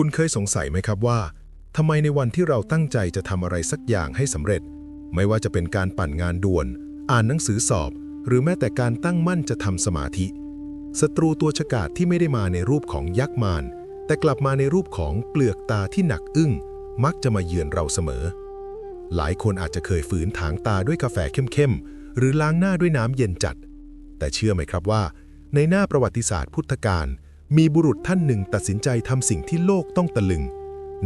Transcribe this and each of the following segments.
คุณเคยสงสัยไหมครับว่าทำไมในวันที่เราตั้งใจจะทำอะไรสักอย่างให้สำเร็จ ไม่ว่าจะเป็นการปั่นงานด่วน อ่านหนังสือสอบ หรือแม้แต่การตั้งมั่นจะทำสมาธิศัตรูตัวฉกาจที่ไม่ได้มาในรูปของยักษ์มารแต่กลับมาในรูปของเปลือกตาที่หนักอึ้ง มักจะมาเยือนเราเสมอ หลายคนอาจจะเคยฝืนถางตาด้วยกาแฟเข้มๆ หรือล้างหน้าด้วยน้ำเย็นจัด แต่เชื่อไหมครับว่า ในหน้าประวัติศาสตร์พุทธกาล มีบุรุษท่านหนึ่งตัดสินใจทำสิ่งที่โลกต้องตะลึง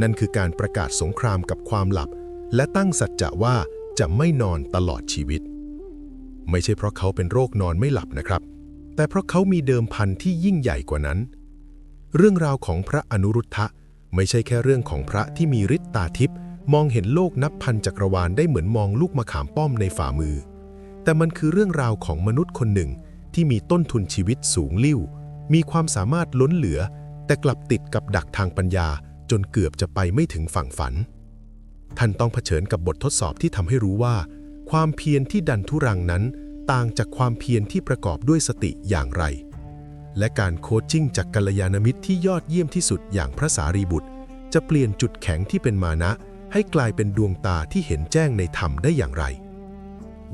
นั่นคือการประกาศสงครามกับความหลับ และตั้งสัจจะว่าจะไม่นอนตลอดชีวิต ไม่ใช่เพราะเขาเป็นโรคนอนไม่หลับนะครับ แต่เพราะเขามีเดิมพันที่ยิ่งใหญ่กว่านั้น เรื่องราวของพระอนุรุทธะไม่ใช่แค่เรื่องของพระที่มีฤทธิ์ตาทิพย์มองเห็นโลกนับพันจักรวาลได้เหมือนมองลูกมะขามป้อมในฝ่ามือ แต่มันคือเรื่องราวของมนุษย์คนหนึ่งที่มีต้นทุนชีวิตสูงลิ่ว มีความสามารถล้นเหลือ แต่กลับติดกับดักทางปัญญาจนเกือบจะไปไม่ถึงฝั่งฝัน ท่านต้องเผชิญกับบททดสอบที่ทำให้รู้ว่า ความเพียรที่ดันทุรังนั้น ต่างจากความเพียรที่ประกอบด้วยสติอย่างไร และการโคชชิ่งจากกัลยาณมิตรที่ยอดเยี่ยมที่สุดอย่างพระสารีบุตร จะเปลี่ยนจุดแข็งที่เป็นมานะ ให้กลายเป็นดวงตาที่เห็นแจ้งในธรรมได้อย่างไร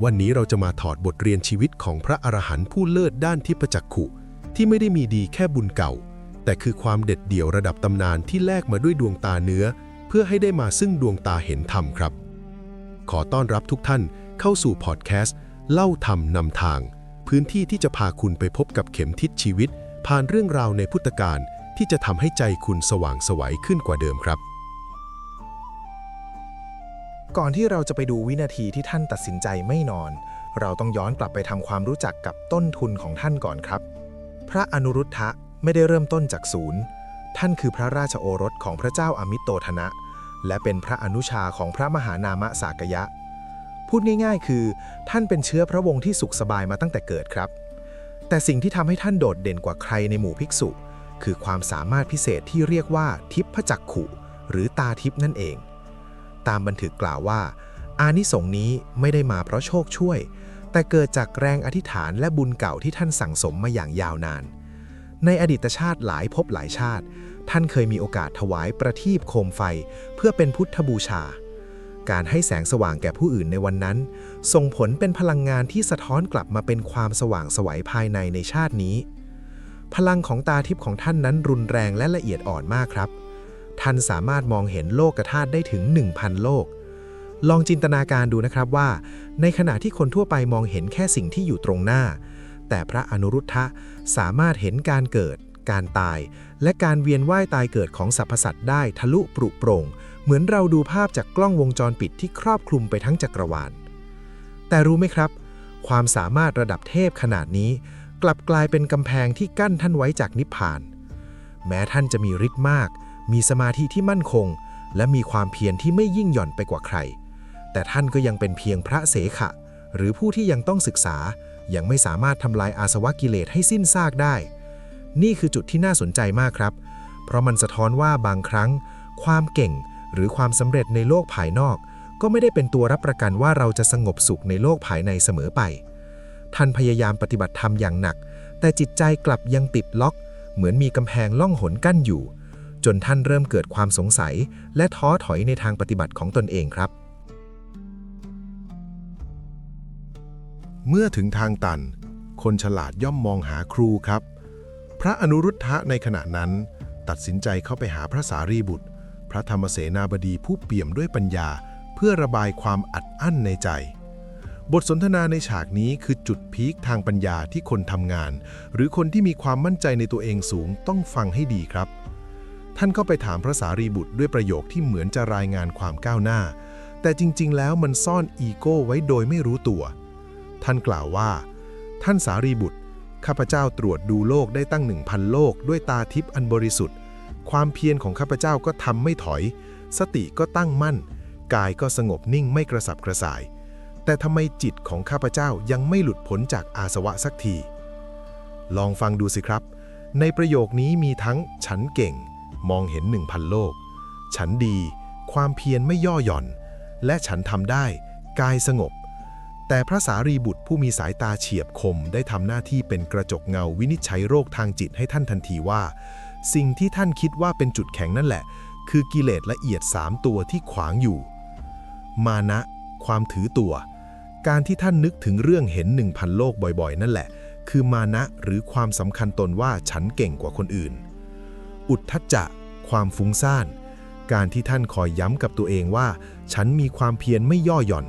วันนี้เราจะมาถอดบทเรียนชีวิตของพระอรหันต์ผู้เลิศด้านทิพจักขุ ที่ไม่ได้มีดีแค่บุญเก่า แต่คือความเด็ดเดี่ยวระดับตำนานที่แลกมาด้วยดวงตาเนื้อ เพื่อให้ได้มาซึ่งดวงตาเห็นธรรมครับ ขอต้อนรับทุกท่านเข้าสู่พอดแคสต์ เล่าธรรมนำทาง พื้นที่ที่จะพาคุณไปพบกับเข็มทิศชีวิต ผ่านเรื่องราวในพุทธกาลที่จะทำให้ใจคุณสว่างไสวัยขึ้นกว่าเดิมครับ ก่อนที่เราจะไปดูวินาทีที่ท่านตัดสินใจไม่นอน เราต้องย้อนกลับไปทำความรู้จักกับต้นทุนของท่านก่อนครับ พระอนุรุทธะไม่ได้เริ่มต้นจากศูนย์ ท่านคือพระราชโอรสของพระเจ้าอมิโตธนะ และเป็นพระอนุชาของพระมหานามสากยะ พูดง่ายๆ คือ ท่านเป็นเชื้อพระวงศ์ที่สุขสบายมาตั้งแต่เกิดครับ แต่สิ่งที่ทำให้ท่านโดดเด่นกว่าใครในหมู่ภิกษุ คือความสามารถพิเศษที่เรียกว่าทิพจักขุ หรือตาทิพนั่นเอง ตามบันทึกกล่าวว่า อานิสงส์นี้ไม่ได้มาเพราะโชคช่วย แต่เกิดจากแรงอธิษฐานและบุญเก่าที่ท่านสั่งสมมาอย่างยาวนาน ในอดีตชาติหลายภพหลายชาติ ท่านเคยมีโอกาสถวายประทีปโคมไฟ เพื่อเป็นพุทธบูชา การให้แสงสว่างแก่ผู้อื่นในวันนั้น ส่งผลเป็นพลังงานที่สะท้อนกลับมาเป็นความสว่างสวัยภายในในชาตินี้ พลังของตาทิพย์ของท่านนั้นรุนแรงและละเอียดอ่อนมากครับ ท่านสามารถมองเห็นโลกธาตุได้ถึง 1,000 โลก ลองจินตนาการดูนะครับว่า ในขณะที่คนทั่วไปมองเห็นแค่สิ่งที่อยู่ตรงหน้า แต่พระอนุรุทธะสามารถเห็นการเกิด การตาย และการเวียนว่ายตายเกิดของสรรพสัตว์ได้ทะลุปรุโปร่ง เหมือนเราดูภาพจากกล้องวงจรปิดที่ครอบคลุมไปทั้งจักรวาล แต่รู้ไหมครับ ความสามารถระดับเทพขนาดนี้ กลับกลายเป็นกำแพงที่กั้นท่านไว้จากนิพพาน แม้ท่านจะมีฤทธิ์มาก มีสมาธิที่มั่นคง และมีความเพียรที่ไม่ยิ่งหย่อนไปกว่าใคร แต่ท่านก็ยังเป็นเพียงพระเสขะ หรือผู้ที่ยังต้องศึกษา ยังไม่สามารถทำลายอาสวะกิเลสให้สิ้นซากได้ นี่คือจุดที่น่าสนใจมากครับ เพราะมันสะท้อนว่าบางครั้ง ความเก่งหรือความสำเร็จในโลกภายนอก ก็ไม่ได้เป็นตัวรับประกันว่าเราจะสงบสุขในโลกภายในเสมอไป ท่านพยายามปฏิบัติธรรมอย่างหนัก แต่จิตใจกลับยังติดล็อก เหมือนมีกำแพงล่องหนกั้นอยู่ จนท่านเริ่มเกิดความสงสัย และท้อถอยในทางปฏิบัติของตนเองครับ เมื่อถึงทางตัน คนฉลาดย่อมมองหาครูครับ พระอนุรุทธะในขณะนั้น ตัดสินใจเข้าไปหาพระสารีบุตร พระธรรมเสนาบดีผู้เปี่ยมด้วยปัญญา เพื่อระบายความอัดอั้นในใจ บทสนทนาในฉากนี้คือจุดพีคทางปัญญาที่คนทำงาน หรือคนที่มีความมั่นใจในตัวเองสูงต้องฟังให้ดีครับ ท่านเข้าไปถามพระสารีบุตรด้วยประโยคที่เหมือนจะรายงานความก้าวหน้า แต่จริง ๆ แล้วมันซ่อนอีโก้ไว้โดยไม่รู้ตัว ท่านกล่าวว่า ท่านสารีบุตร ข้าพเจ้าตรวจดูโลกได้ตั้งหนึ่งพันโลกด้วยตาทิพย์อันบริสุทธิ์ ความเพียรของข้าพเจ้าก็ทำไม่ถอย สติก็ตั้งมั่น กายก็สงบนิ่งไม่กระสับกระส่าย แต่ทำไมจิตของข้าพเจ้ายังไม่หลุดพ้นจากอาสวะสักที ลองฟังดูสิครับ ในประโยคนี้มีทั้งฉันเก่ง มองเห็นหนึ่งพันโลก ฉันดี ความเพียรไม่ย่อหย่อน และฉันทำได้ กายสงบ แต่พระสารีบุตรผู้มีสายตาเฉียบคมได้ทำหน้าที่เป็นกระจกเงาวินิจฉัยโรคทางจิตให้ท่านทันทีว่า สิ่งที่ท่านคิดว่าเป็นจุดแข็งนั่นแหละ คือกิเลสละเอียด3ตัวที่ขวางอยู่ มานะ ความถือตัว การที่ท่านนึกถึงเรื่องเห็นหนึ่งพันโลกบ่อยๆ นั่นแหละ คือมานะหรือความสำคัญตนว่าฉันเก่งกว่าคนอื่น อุทธัจจะ ความฟุ้งซ่าน การที่ท่านคอยย้ำกับตัวเองว่า ฉันมีความเพียรไม่ย่อหย่อน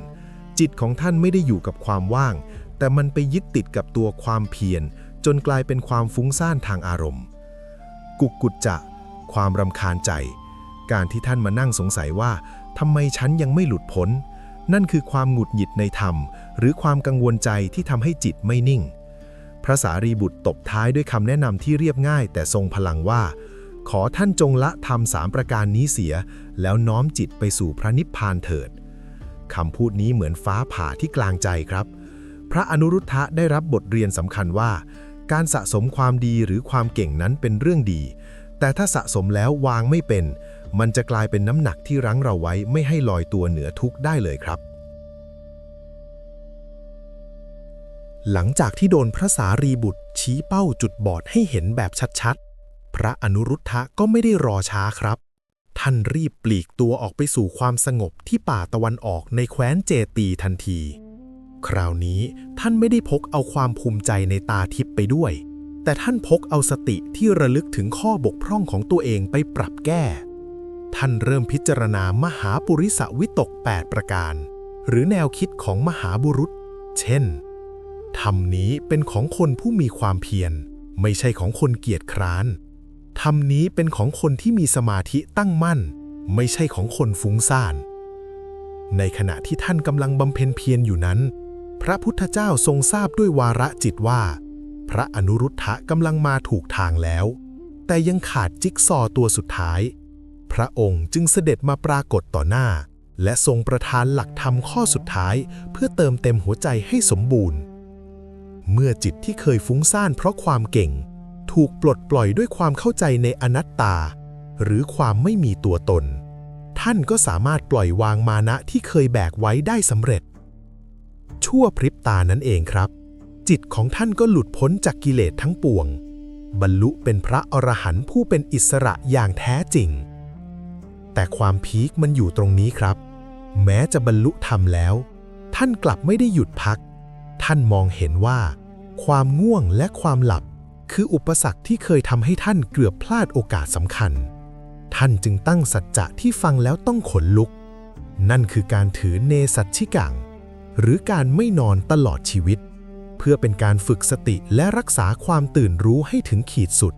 จิตของท่านไม่ได้อยู่กับความว่าง แต่มันไปยึดติดกับตัวความเพียร จนกลายเป็นความฟุ้งซ่านทางอารมณ์ กุกกุจจะ ความรำคาญใจ การที่ท่านมานั่งสงสัยว่าทำไมฉันยังไม่หลุดพ้น นั่นคือความหงุดหงิดในธรรม หรือความกังวลใจที่ทำให้จิตไม่นิ่ง พระสารีบุตรตบท้ายด้วยคำแนะนำที่เรียบง่าย แต่ทรงพลังว่า ขอท่านจงละธรรมสามประการนี้เสีย แล้วน้อมจิตไปสู่พระนิพพานเถิด คำพูดนี้เหมือนฟ้าผ่าที่กลางใจครับ พระอนุรุทธะได้รับบทเรียนสำคัญว่า การสะสมความดีหรือความเก่งนั้นเป็นเรื่องดี แต่ถ้าสะสมแล้ววางไม่เป็น มันจะกลายเป็นน้ำหนักที่รั้งเราไว้ไม่ให้ลอยตัวเหนือทุกข์ได้เลยครับ หลังจากที่โดนพระสารีบุตร ชี้เป้าจุดบอดให้เห็นแบบชัดๆ พระอนุรุทธะก็ไม่ได้รอช้าครับ ท่านรีบปลีกตัวออกไปสู่ความสงบที่ป่าตะวันออกในแคว้นเจตีทันที คราวนี้ท่านไม่ได้พกเอาความภูมิใจในตาทิพย์ไปด้วย แต่ท่านพกเอาสติที่ระลึกถึงข้อบกพร่องของตัวเองไปปรับแก้ ท่านเริ่มพิจารณามหาปุริสวิตก 8 ประการ หรือแนวคิดของมหาบุรุษ เช่นธรรมนี้เป็นของคนผู้มีความเพียร ไม่ใช่ของคนเกียจคร้าน ธรรมนี้เป็นของคนที่มีสมาธิตั้งมั่น ไม่ใช่ของคนฟุ้งซ่าน ในขณะที่ท่านกำลังบำเพ็ญเพียรอยู่นั้น พระพุทธเจ้าทรงทราบด้วยวาระจิตว่า พระอนุรุทธะกำลังมาถูกทางแล้ว แต่ยังขาดจิ๊กซอตัวสุดท้าย พระองค์จึงเสด็จมาปรากฏต่อหน้า และทรงประทานหลักธรรมข้อสุดท้าย เพื่อเติมเต็มหัวใจให้สมบูรณ์ เมื่อจิตที่เคยฟุ้งซ่านเพราะความเก่ง ถูกปลดปล่อยด้วยความเข้าใจในอนัตตา หรือความไม่มีตัวตน ท่านก็สามารถปล่อยวางมานะที่เคยแบกไว้ได้สำเร็จ ชั่วพริบตานั่นเองครับ จิตของท่านก็หลุดพ้นจากกิเลสทั้งปวง บรรลุเป็นพระอรหันต์ผู้เป็นอิสระอย่างแท้จริง แต่ความพีคมันอยู่ตรงนี้ครับ แม้จะบรรลุธรรมแล้ว ท่านกลับไม่ได้หยุดพัก ท่านมองเห็นว่า ความง่วงและความหลับ คืออุปสรรคที่เคยทำให้ท่านเกือบพลาดโอกาสสำคัญ ท่านจึงตั้งสัจจะที่ฟังแล้วต้องขนลุก นั่นคือการถือเนสัชชิกัง หรือการไม่นอนตลอดชีวิต เพื่อเป็นการฝึกสติและรักษาความตื่นรู้ให้ถึงขีดสุด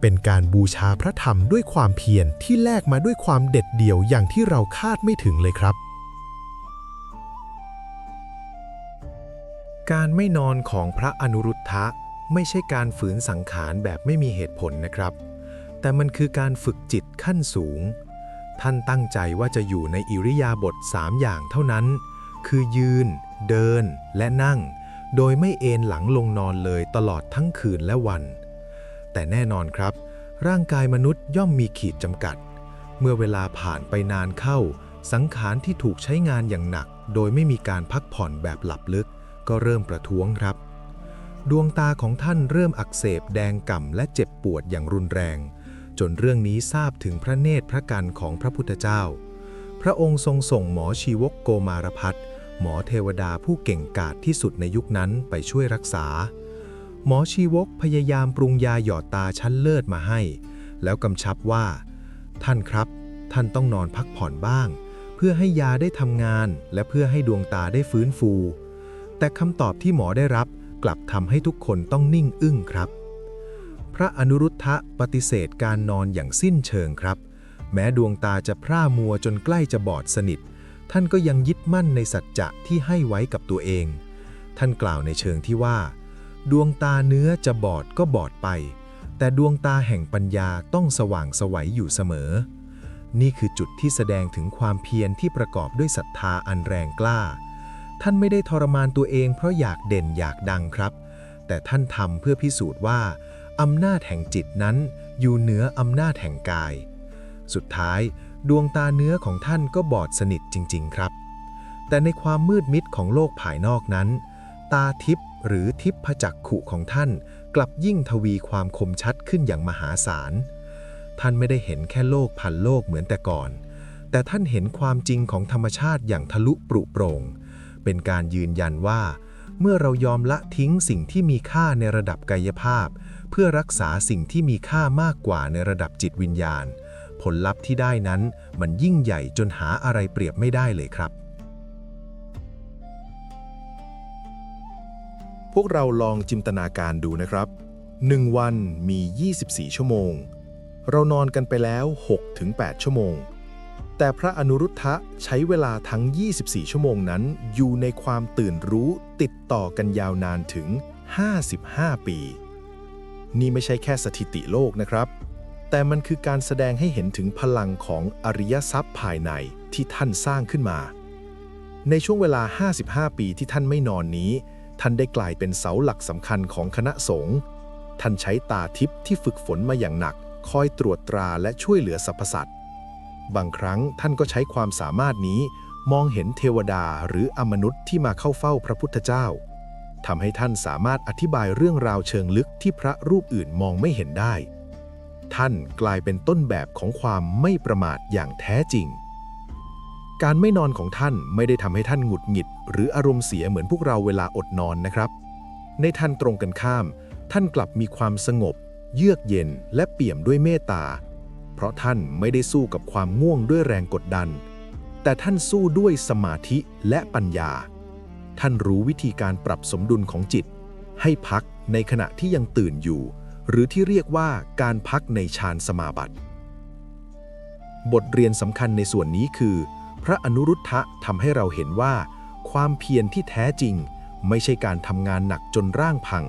เป็นการบูชาพระธรรมด้วยความเพียรที่แลกมาด้วยความเด็ดเดี่ยวอย่างที่เราคาดไม่ถึงเลยครับการไม่นอนของพระอนุรุทธะ ไม่ใช่การฝืนสังขารแบบไม่มีเหตุผลนะครับ แต่มันคือการฝึกจิตขั้นสูง ท่านตั้งใจว่าจะอยู่ในอิริยาบถสามอย่างเท่านั้น คือยืน เดิน และนั่ง โดยไม่เอนหลังลงนอนเลยตลอดทั้งคืนและวัน แต่แน่นอนครับ ร่างกายมนุษย์ย่อมมีขีดจำกัด เมื่อเวลาผ่านไปนานเข้า สังขารที่ถูกใช้งานอย่างหนัก โดยไม่มีการพักผ่อนแบบหลับลึก ก็เริ่มประท้วงครับ ดวงตาของท่านเริ่มอักเสบแดงก่ำและเจ็บปวดอย่างรุนแรง จนเรื่องนี้ทราบถึงพระเนตรพระกันของพระพุทธเจ้า พระองค์ทรงส่งหมอชีวกโกมารพัฒน์หมอเทวดาผู้เก่งกาจที่สุดในยุคนั้นไปช่วยรักษา หมอชีวกพยายามปรุงยาหยอดตาชั้นเลิศมาให้ แล้วกำชับว่า ท่านครับ ท่านต้องนอนพักผ่อนบ้าง เพื่อให้ยาได้ทำงานและเพื่อให้ดวงตาได้ฟื้นฟู แต่คำตอบที่หมอได้รับ กลับทำให้ทุกคนต้องนิ่งอึ้งครับ พระอนุรุทธะปฏิเสธการนอนอย่างสิ้นเชิงครับ แม้ดวงตาจะพร่ามัวจนใกล้จะบอดสนิท ท่านก็ยังยึดมั่นในสัจจะที่ให้ไว้กับตัวเอง ท่านกล่าวในเชิงที่ว่า ดวงตาเนื้อจะบอดก็บอดไป แต่ดวงตาแห่งปัญญาต้องสว่างสวัยอยู่เสมอ นี่คือจุดที่แสดงถึงความเพียรที่ประกอบด้วยศรัทธาอันแรงกล้า ท่านไม่ได้ทรมานตัวเองเพราะอยากเด่นอยากดังครับ แต่ท่านทำเพื่อพิสูจน์ว่าอำนาจแห่งจิตนั้นอยู่เหนืออำนาจแห่งกาย สุดท้ายดวงตาเนื้อของท่านก็บอดสนิทจริง ๆ ครับ แต่ในความมืดมิดของโลกภายนอกนั้น ตาทิพย์หรือทิพพจักขุของท่านกลับยิ่งทวีความคมชัดขึ้นอย่างมหาศาล ท่านไม่ได้เห็นแค่โลกพันโลกเหมือนแต่ก่อน แต่ท่านเห็นความจริงของธรรมชาติอย่างทะลุปรุโปร่ง เป็นการยืนยันว่า เมื่อเรายอมละทิ้งสิ่งที่มีค่าในระดับกายภาพ เพื่อรักษาสิ่งที่มีค่ามากกว่าในระดับจิตวิญญาณ ผลลัพธ์ที่ได้นั้นมันยิ่งใหญ่จนหาอะไรเปรียบไม่ได้เลยครับ พวกเราลองจินตนาการดูนะครับ 1 วันมี 24 ชั่วโมง เรานอนกันไปแล้ว 6-8 ชั่วโมง แต่พระอนุรุทธะใช้เวลาทั้ง 24 ชั่วโมงนั้น อยู่ในความตื่นรู้ติดต่อกันยาวนานถึง 55 ปี นี่ไม่ใช่แค่สถิติโลกนะครับ แต่มันคือการแสดงให้เห็นถึงพลังของอริยทรัพย์ภายในที่ท่านสร้างขึ้นมา ในช่วงเวลา 55 ปีที่ท่านไม่นอนนี้ ท่านได้กลายเป็นเสาหลักสำคัญของคณะสงฆ์ท่านใช้ตาทิพย์ที่ฝึกฝนมาอย่างหนัก คอยตรวจตราและช่วยเหลือสรรพสัตว บางครั้งท่านก็ใช้ความสามารถนี้มองเห็นเทวดาหรืออมนุษย์ที่มาเข้าเฝ้าพระพุทธเจ้าทำให้ท่านสามารถอธิบายเรื่องราวเชิงลึกที่พระรูปอื่นมองไม่เห็นได้ ท่านกลายเป็นต้นแบบของความไม่ประมาทอย่างแท้จริง การไม่นอนของท่านไม่ได้ทำให้ท่านหงุดหงิด หรืออารมณ์เสียเหมือนพวกเราเวลาอดนอนนะครับ ในท่านตรงกันข้าม ท่านกลับมีความสงบ เยือกเย็นและเปี่ยมด้วยเมตตา เพราะท่านไม่ได้สู้กับความง่วงด้วยแรงกดดัน แต่ท่านสู้ด้วยสมาธิและปัญญา ท่านรู้วิธีการปรับสมดุลของจิต ให้พักในขณะที่ยังตื่นอยู่ หรือที่เรียกว่าการพักในฌานสมาบัติ บทเรียนสำคัญในส่วนนี้คือ พระอนุรุทธะทำให้เราเห็นว่า ความเพียรที่แท้จริง ไม่ใช่การทำงานหนักจนร่างพัง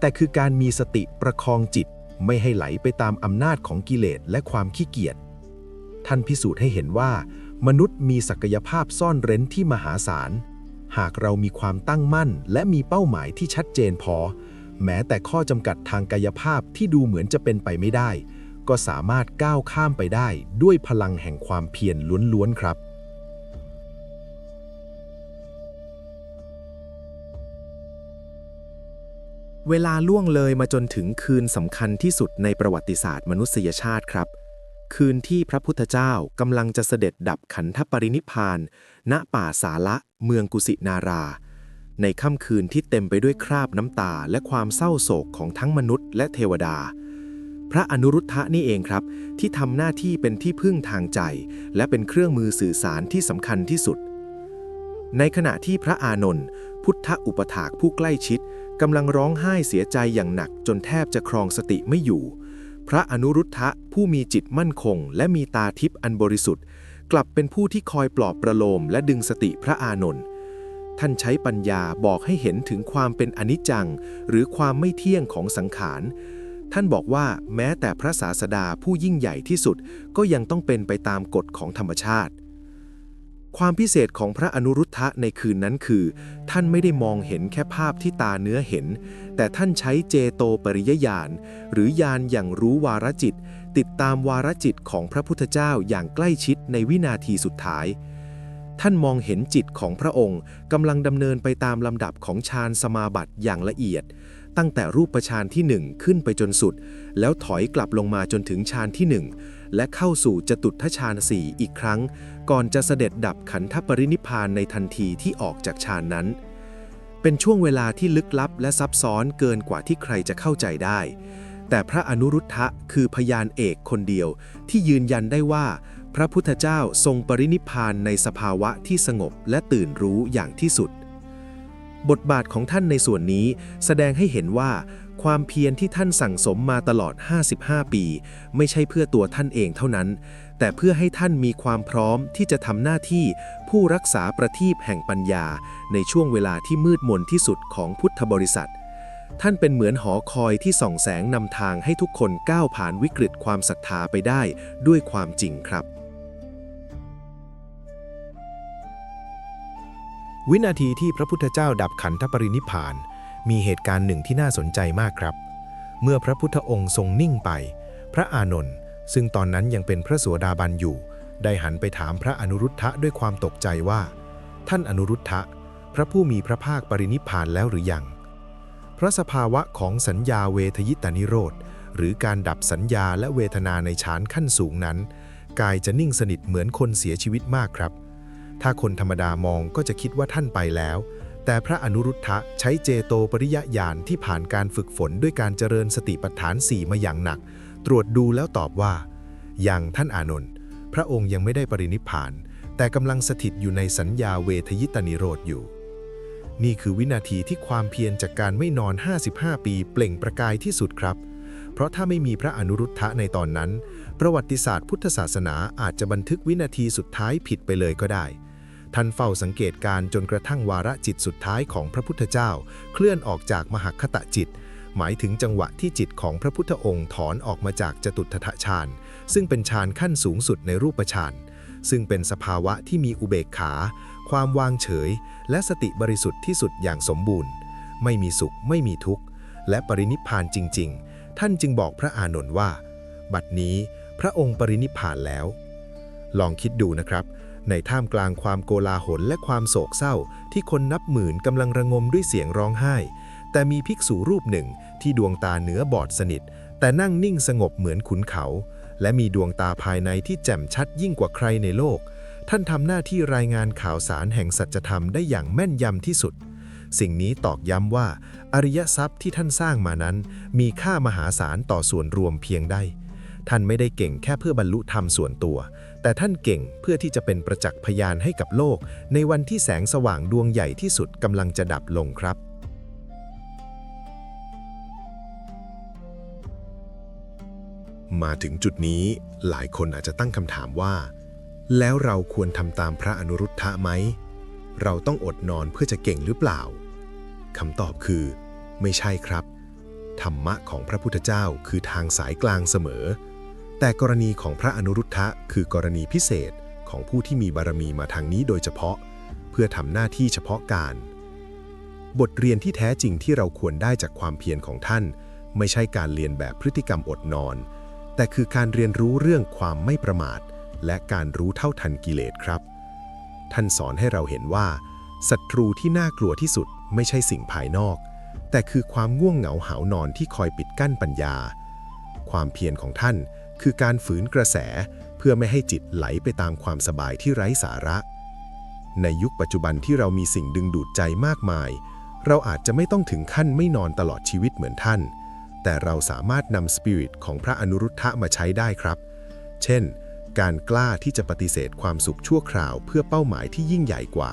แต่คือการมีสติประคองจิต ไม่ให้ไหลไปตามอำนาจของกิเลสและความขี้เกียจ ท่านพิสูจน์ให้เห็นว่า มนุษย์มีศักยภาพซ่อนเร้นที่มหาศาล หากเรามีความตั้งมั่น และมีเป้าหมายที่ชัดเจนพอ แม้แต่ข้อจำกัดทางกายภาพที่ดูเหมือนจะเป็นไปไม่ได้ ก็สามารถก้าวข้ามไปได้ด้วยพลังแห่งความเพียรล้วนๆครับ เวลาล่วงเลยมาจนถึงคืนสำคัญที่สุดในประวัติศาสตร์มนุษยชาติครับ คืนที่พระพุทธเจ้ากำลังจะเสด็จดับขันธปรินิพาน ณป่าสาละเมืองกุสินารา ในค่ำคืนที่เต็มไปด้วยคราบน้ำตาและความเศร้าโศกของทั้งมนุษย์และเทวดา พระอนุรุทธะนี่เองครับ ที่ทำหน้าที่เป็นที่พึ่งทางใจ และเป็นเครื่องมือสื่อสารที่สำคัญที่สุด ในขณะที่พระอานนท์พุทธอุปถากผู้ใกล้ชิด กำลังร้องไห้เสียใจอย่างหนักจนแทบจะครองสติไม่อยู่ พระอนุรุทธะผู้มีจิตมั่นคง และมีตาทิพย์อันบริสุทธิ์ กลับเป็นผู้ที่คอยปลอบประโลมและดึงสติพระอานนท์ท่านใช้ปัญญาบอกให้เห็นถึงความเป็นอนิจจัง หรือความไม่เที่ยงของสังขาร ท่านบอกว่าแม้แต่พระศาสดาผู้ยิ่งใหญ่ที่สุดก็ยังต้องเป็นไปตามกฎของธรรมชาติ ความพิเศษของพระอนุรุทธะในคืนนั้นคือ ท่านไม่ได้มองเห็นแค่ภาพที่ตาเนื้อเห็น แต่ท่านใช้เจโตปริยญาณหรือญาณอย่างรู้วารจิต ติดตามวารจิตของพระพุทธเจ้าอย่างใกล้ชิดในวินาทีสุดท้าย ท่านมองเห็นจิตของพระองค์กำลังดำเนินไปตามลำดับของฌานสมาบัติอย่างละเอียด ตั้งแต่รูปฌานที่หนึ่งขึ้นไปจนสุด แล้วถอยกลับลงมาจนถึงฌานที่หนึ่ง และเข้าสู่จตุทฌานสี่อีกครั้ง ก่อนจะเสด็จดับขันธปรินิพานในทันทีที่ออกจากฌานนั้น เป็นช่วงเวลาที่ลึกลับและซับซ้อนเกินกว่าที่ใครจะเข้าใจได้ แต่พระอนุรุทธะคือพยานเอกคนเดียวที่ยืนยันได้ว่า พระพุทธเจ้าทรงปรินิพานในสภาวะที่สงบและตื่นรู้อย่างที่สุดบทบาทของท่านในส่วนนี้แสดงให้เห็นว่า ความเพียรที่ท่านสั่งสมมาตลอด 55 ปี ไม่ใช่เพื่อตัวท่านเองเท่านั้น แต่เพื่อให้ท่านมีความพร้อมที่จะทำหน้าที่ผู้รักษาประทีปแห่งปัญญา ในช่วงเวลาที่มืดมนที่สุดของพุทธบริษัท ท่านเป็นเหมือนหอคอยที่ส่องแสงนำทางให้ทุกคนก้าวผ่านวิกฤตความศรัทธาไปได้ด้วยความจริงครับ วินาทีที่พระพุทธเจ้าดับขันธปรินิพพาน มีเหตุการณ์หนึ่งที่น่าสนใจมากครับ เมื่อพระพุทธองค์ทรงนิ่งไป พระอานนท์ซึ่งตอนนั้นยังเป็นพระสวสดาบันอยู่ ได้หันไปถามพระอนุรุทธะด้วยความตกใจว่า ท่านอนุรุทธะ พระผู้มีพระภาคปรินิพพานแล้วหรือยัง พระสภาวะของสัญญาเวทยิตานิโรธ หรือการดับสัญญาและเวทนาในฌานขั้นสูงนั้น กายจะนิ่งสนิทเหมือนคนเสียชีวิตมากครับ ถ้าคนธรรมดามองก็จะคิดว่าท่านไปแล้ว แต่พระอนุรุทธะใช้เจโตปริยญาณที่ผ่านการฝึกฝนด้วยการเจริญสติปัฏฐานสี่มาอย่างหนัก ตรวจดูแล้วตอบว่า อยังท่านอานนท์พระองค์ยังไม่ได้ปรินิพพาน แต่กำลังสถิตอยู่ในสัญญาเวทยิตานิโรธอยู่ นี่คือวินาทีที่ความเพียรจากการไม่นอน 55 ปีเปล่งประกายที่สุดครับ เพราะถ้าไม่มีพระอนุรุทธะในตอนนั้น ประวัติศาสตร์พุทธศาสนาอาจจะบันทึกวินาทีสุดท้ายผิดไปเลยก็ได้ ท่านเฝ้าสังเกตการ์จนกระทั่งวาระจิตสุดท้ายของพระพุทธเจ้า เคลื่อนออกจากมหคตจิต หมายถึงจังหวะที่จิตของพระพุทธองค์ถอนออกมาจากจตุตถฌาน ซึ่งเป็นฌานขั้นสูงสุดในรูปฌานซึ่งเป็นสภาวะที่มีอุเบกขา ความวางเฉย และสติบริสุทธิ์ที่สุดอย่างสมบูรณ์ ไม่มีสุขไม่มีทุกข์ และปรินิพานจริง ๆ ท่านจึงบอกพระอานนท์ว่า บัดนี้พระองค์ปรินิพานแล้ว ลองคิดดูนะครับ ในท่ามกลางความโกลาหลและความโศกเศร้า ที่คนนับหมื่นกำลังระงมด้วยเสียงร้องไห้ แต่มีภิกษุรูปหนึ่งที่ดวงตาเหนือบอดสนิท แต่นั่งนิ่งสงบเหมือนขุนเขา และมีดวงตาภายในที่แจ่มชัดยิ่งกว่าใครในโลก ท่านทำหน้าที่รายงานข่าวสารแห่งสัจธรรมได้อย่างแม่นยำที่สุด สิ่งนี้ตอกย้ำว่า อริยทรัพย์ที่ท่านสร้างมานั้น มีค่ามหาศาลต่อส่วนรวมเพียงใดท่านไม่ได้เก่งแค่เพื่อบรรลุธรรมส่วนตัว แต่ท่านเก่งเพื่อที่จะเป็นประจักษ์พยานให้กับโลก ในวันที่แสงสว่างดวงใหญ่ที่สุดกำลังจะดับลงครับ มาถึงจุดนี้หลายคนอาจจะตั้งคำถามว่า แล้วเราควรทำตามพระอนุรุทธะไหม เราต้องอดนอนเพื่อจะเก่งหรือเปล่าคำตอบคือ ไม่ใช่ครับ ธรรมะของพระพุทธเจ้าคือทางสายกลางเสมอ แต่กรณีของพระอนุรุทธะคือกรณีพิเศษของผู้ที่มีบารมีมาทางนี้โดยเฉพาะ เพื่อทำหน้าที่เฉพาะการ บทเรียนที่แท้จริงที่เราควรได้จากความเพียรของท่าน ไม่ใช่การเรียนแบบพฤติกรรมอดนอน แต่คือการเรียนรู้เรื่องความไม่ประมาท และการรู้เท่าทันกิเลสครับ ท่านสอนให้เราเห็นว่าศัตรูที่น่ากลัวที่สุดไม่ใช่สิ่งภายนอก แต่คือความง่วงเหงาหาวนอนที่คอยปิดกั้นปัญญา ความเพียรของท่าน คือการฝืนกระแสเพื่อไม่ให้จิตไหลไปตามความสบายที่ไร้สาระ ในยุคปัจจุบันที่เรามีสิ่งดึงดูดใจมากมาย เราอาจจะไม่ต้องถึงขั้นไม่นอนตลอดชีวิตเหมือนท่าน แต่เราสามารถนำสปิริตของพระอนุรุทธะมาใช้ได้ครับ เช่น การกล้าที่จะปฏิเสธความสุขชั่วคราวเพื่อเป้าหมายที่ยิ่งใหญ่กว่า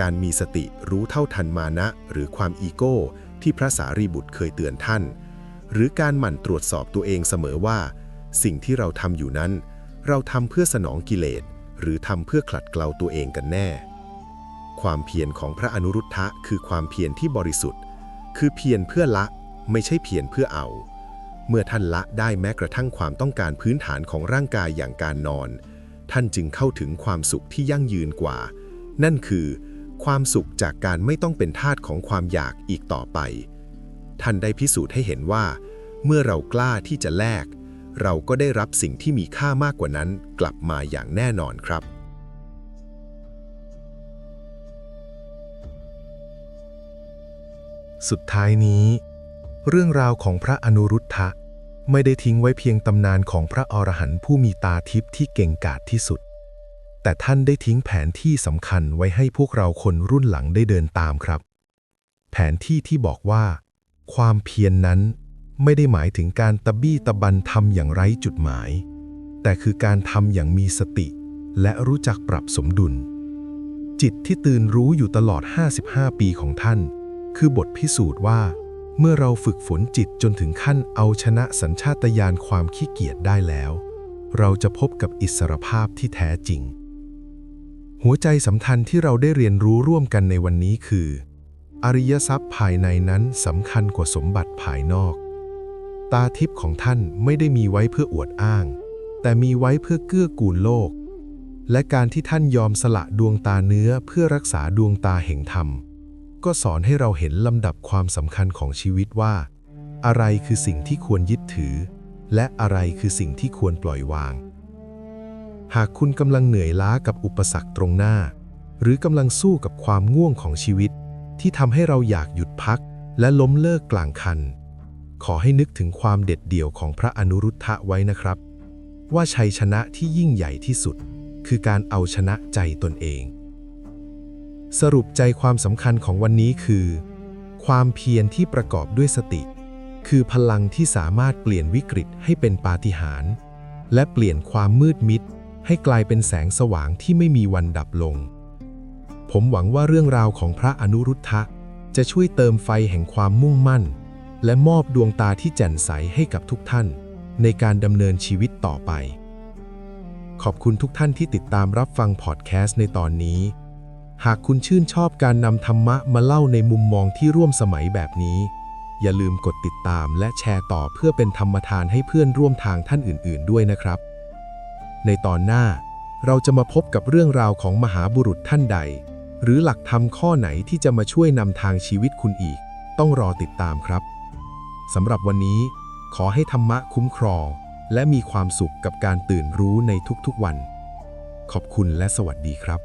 การมีสติรู้เท่าทันมานะ หรือความอีโก้ ที่พระสารีบุตรเคยเตือนท่าน หรือการหมั่นตรวจสอบตัวเองเสมอว่า สิ่งที่เราทำอยู่นั้น เราทำเพื่อสนองกิเลส หรือทำเพื่อขัดเกลาตัวเองกันแน่ ความเพียรของพระอนุรุทธะคือความเพียรที่บริสุทธิ์ คือเพียรเพื่อละไม่ใช่เพียรเพื่อเอา เมื่อท่านละได้แม้กระทั่งความต้องการพื้นฐานของร่างกายอย่างการนอน ท่านจึงเข้าถึงความสุขที่ยั่งยืนกว่า นั่นคือ ความสุขจากการไม่ต้องเป็นทาสของความอยากอีกต่อไป ท่านได้พิสูจน์ให้เห็นว่า เมื่อเรากล้าที่จะแลก เราก็ได้รับสิ่งที่มีค่ามากกว่านั้นกลับมาอย่างแน่นอนครับ สุดท้ายนี้ เรื่องราวของพระอนุรุทธะไม่ได้ทิ้งไว้เพียงตำนานของพระอรหันต์ผู้มีตาทิพย์ที่เก่งกาจที่สุด แต่ท่านได้ทิ้งแผนที่สำคัญไว้ให้พวกเราคนรุ่นหลังได้เดินตามครับ แผนที่ที่บอกว่า ความเพียรนนั้น ไม่ได้หมายถึงการตะบี้ตะบันทำอย่างไร้จุดหมาย แต่คือการทำอย่างมีสติ และรู้จักปรับสมดุล จิตที่ตื่นรู้อยู่ตลอด 55 ปีของท่าน คือบทพิสูจน์ว่า เมื่อเราฝึกฝนจิตจนถึงขั้นเอาชนะสัญชาตญาณความขี้เกียจได้แล้ว เราจะพบกับอิสรภาพที่แท้จริง หัวใจสำคัญที่เราได้เรียนรู้ร่วมกันในวันนี้คือ อริยทรัพย์ภายในนั้นสำคัญกว่าสมบัติภายนอก ตาทิพย์ของท่านไม่ได้มีไว้เพื่ออวดอ้าง แต่มีไว้เพื่อเกื้อกูลโลก และการที่ท่านยอมสละดวงตาเนื้อเพื่อรักษาดวงตาแห่งธรรม ก็สอนให้เราเห็นลำดับความสำคัญของชีวิตว่า อะไรคือสิ่งที่ควรยึดถือ และอะไรคือสิ่งที่ควรปล่อยวาง หากคุณกำลังเหนื่อยล้ากับอุปสรรคตรงหน้า หรือกำลังสู้กับความง่วงของชีวิต ที่ทำให้เราอยากหยุดพัก และล้มเลิกกลางคัน ขอให้นึกถึงความเด็ดเดี่ยวของพระอนุรุทธะไว้นะครับ ว่าชัยชนะที่ยิ่งใหญ่ที่สุด คือการเอาชนะใจตนเอง สรุปใจความสำคัญของวันนี้คือ ความเพียรที่ประกอบด้วยสติ คือพลังที่สามารถเปลี่ยนวิกฤตให้เป็นปาฏิหาริย์และเปลี่ยนความมืดมิด ให้กลายเป็นแสงสว่างที่ไม่มีวันดับลง ผมหวังว่าเรื่องราวของพระอนุรุทธะจะช่วยเติมไฟแห่งความมุ่งมั่น และมอบดวงตาที่แจ่มใสให้กับทุกท่าน ในการดำเนินชีวิตต่อไป ขอบคุณทุกท่านที่ติดตามรับฟังพอดแคสต์ในตอนนี้ หากคุณชื่นชอบการนำธรรมะมาเล่าในมุมมองที่ร่วมสมัยแบบนี้ อย่าลืมกดติดตามและแชร์ต่อเพื่อเป็นธรรมทานให้เพื่อนร่วมทางท่านอื่น ๆ ด้วยนะครับ ในตอนหน้าเราจะมาพบกับเรื่องราวของมหาบุรุษท่านใด หรือหลักธรรมข้อไหนที่จะมาช่วยนำทางชีวิตคุณอีก ต้องรอติดตามครับ สำหรับวันนี้ขอให้ธรรมะคุ้มครอง และมีความสุขกับการตื่นรู้ในทุกๆวัน ขอบคุณและสวัสดีครับ